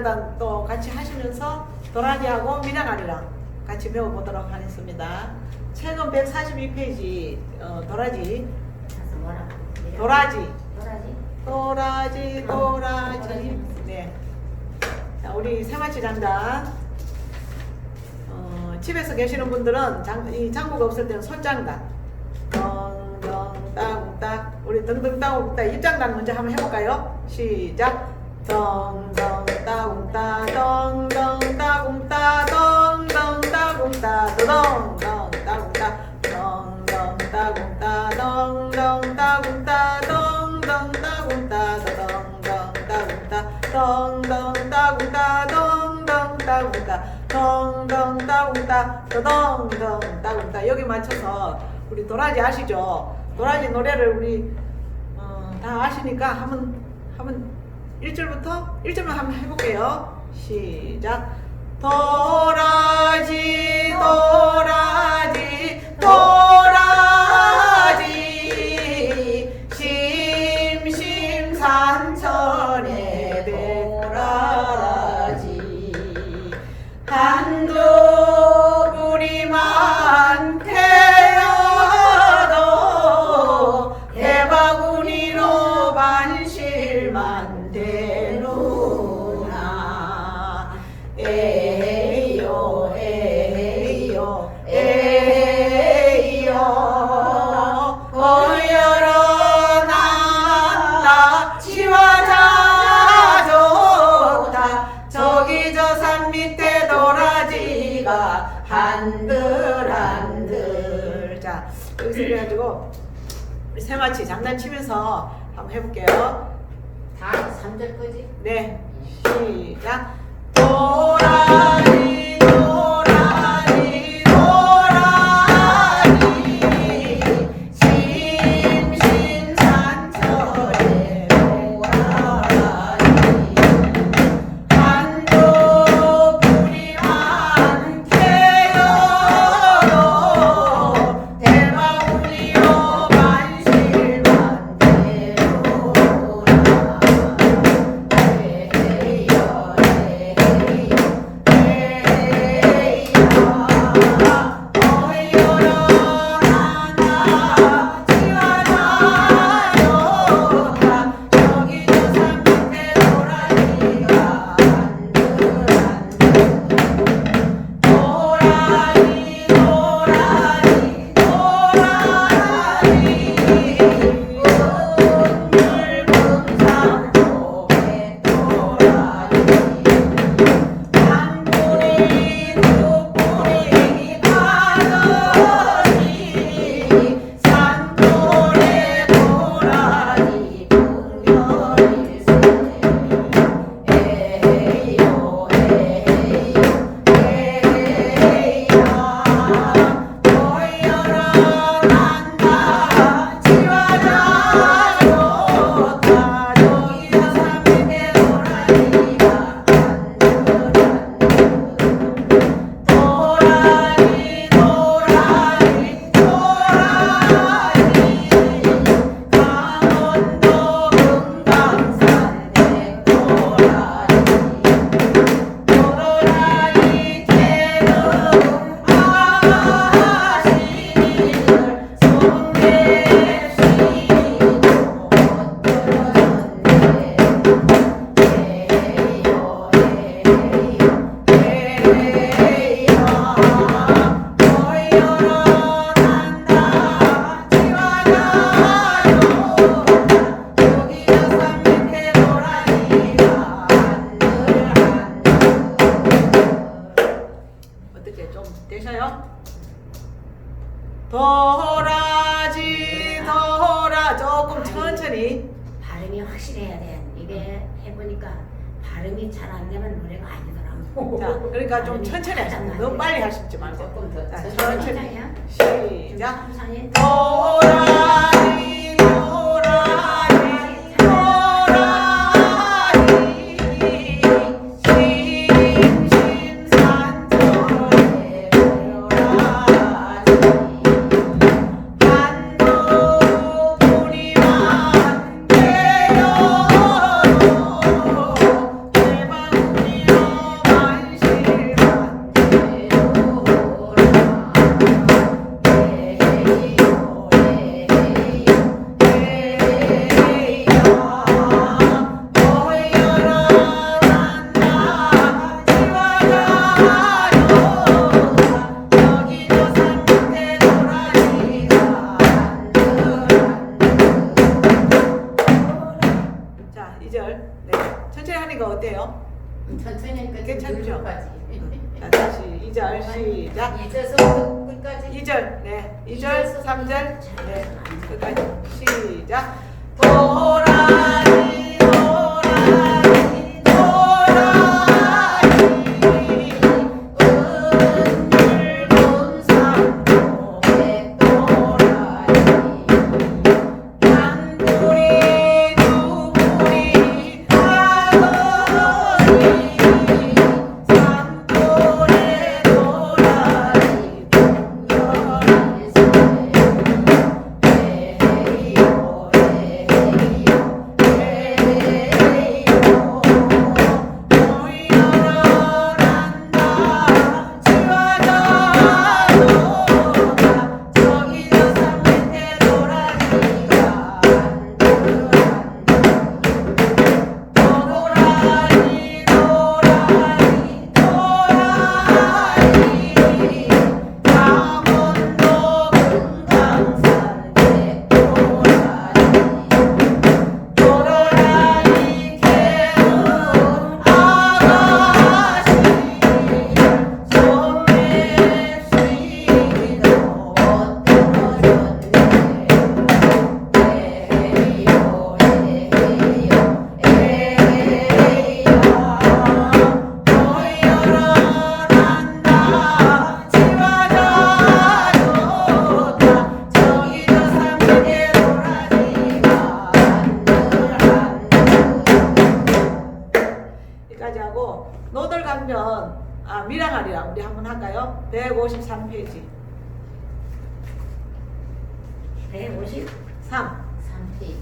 장단 또 같이 하시면서 도라지하고 미나가리랑 같이 배워보도록 하겠습니다. 책은 142페이지 어, 도라지? 도라지, 도라지? 도라지. 네. 자, 우리 세마치 장단. 어, 집에서 계시는 분들은 장, 이 장구가 없을 때는 손장단. 덩덩 따궁따 우리 따궁따 입장단 먼저 한번 해볼까요? 시작. 덩덩 따궁따 덩 덩 따궁따 덩 덩 따궁따 도덩덩 따궁따 덩 덩 따궁따 덩 덩 따궁따 덩 덩 따궁따 도덩덩 따궁따 덩 덩 따궁따 덩 덩 따궁따 덩 덩 따궁따 도덩덩 따궁따 여기 맞춰서 우리 도라지 아시죠? 도라지 노래를 우리 어, 다 아시니까 한번 한번 1절부터 1절만 한번 해볼게요. 시작. 도라지 도라지 도라지 에이요 에이요 에이요 어여러 난다. 치와자 좋다. 저기 저 산 밑에 도라지가 한들 한들. 자 여기서 그래가지고 우리 세마치 장난치면서 한번 해볼게요. 다 3절 거지? 네 시작 도라지 잘 안 되면 노래가 아니더라고. 자 그러니까 좀 천천히 가장 너무 빨리 하시지 말고 조금 더 자, 천천히. 시작 천천히. 도라지 시 노들강변 아 미랑아리랑 우리 한번 할까요? 153페이지. 150 3 3페이지.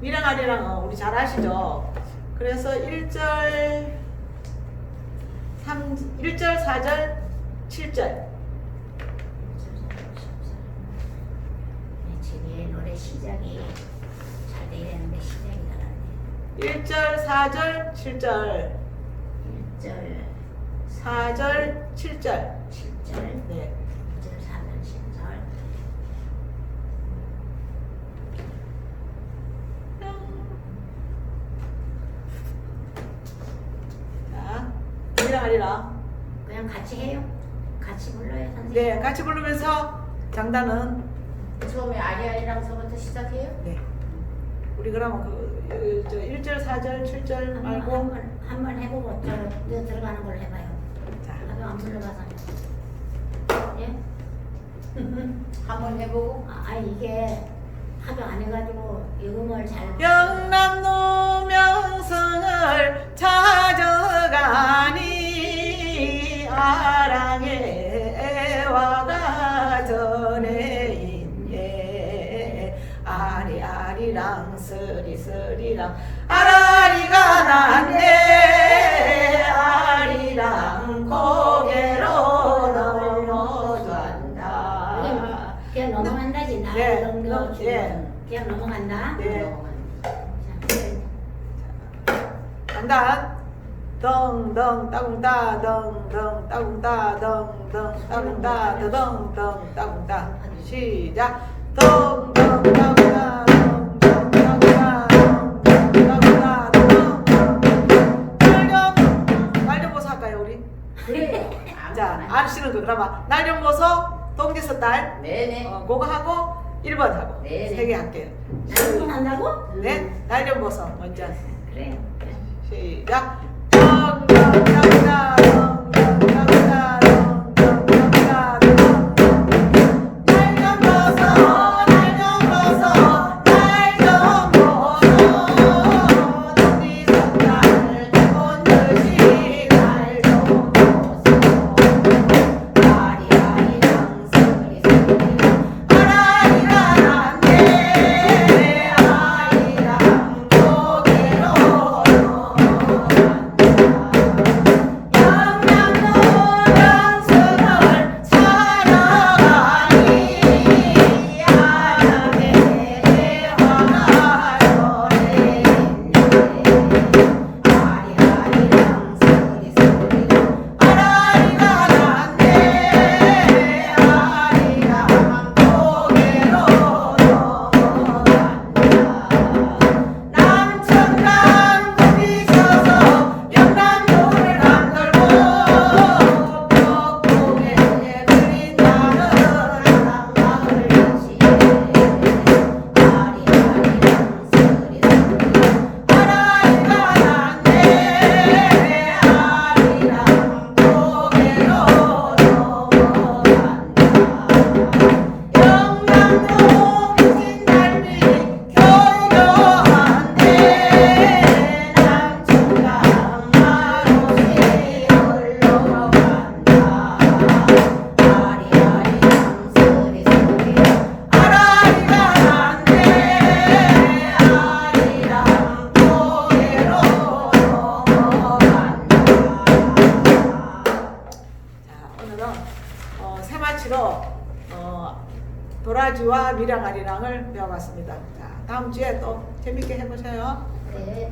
미랑아리랑은 우리 잘 아시죠? 그래서 1절 3 1절 4절 7절. 지금 노래 시작이 잘 되는데 시작이 잘안 1절 4절 7절 돼. 1절, 4절 7절 7절, 네 2절, 4절, 10절. 자 미랑아리랑 그냥 같이 해요. 같이 불러요, 선생님. 네 같이 부르면서 장단은 처음에 아리아리랑 서부터 시작해요? 네 우리 그러면 그, 그, 저 1절 4절 7절 말고 한번 해보고 저, 저 들어가는 걸 해봐요. 자 나도 안 불러봐서. 예? 한번 해보고 아, 아니, 이게 하도 안 해가지고 이음을 잘. 영남로 명성을 찾아가니 아리아리랑 스리스리랑 아 라리가 났네 아리랑 고개로 넘어간다 그냥, 넘어간다지. 나 네, 정도 넘- 주면 예. 그냥 넘어간다. 네. 자, 간다. 덩덩 따궁따 덩덩 따궁따 덩덩 따궁따 더덩덩 따궁따 시작 덩덩 따궁 자 아저씨는 그 그러면 날좀 보서 동지서 딸 네네 어, 그거 하고 1번 하고 네, 네. 세 개 할게요 나도 한다고? 네 날좀 보서 먼저 그래. 시작. 덩덩덩덩, 사람들은 어, 세마치로 어, 도라지와 미랑아리랑을 배워봤습니다. 자, 다음 주에 또 재밌게 해보세요. 네.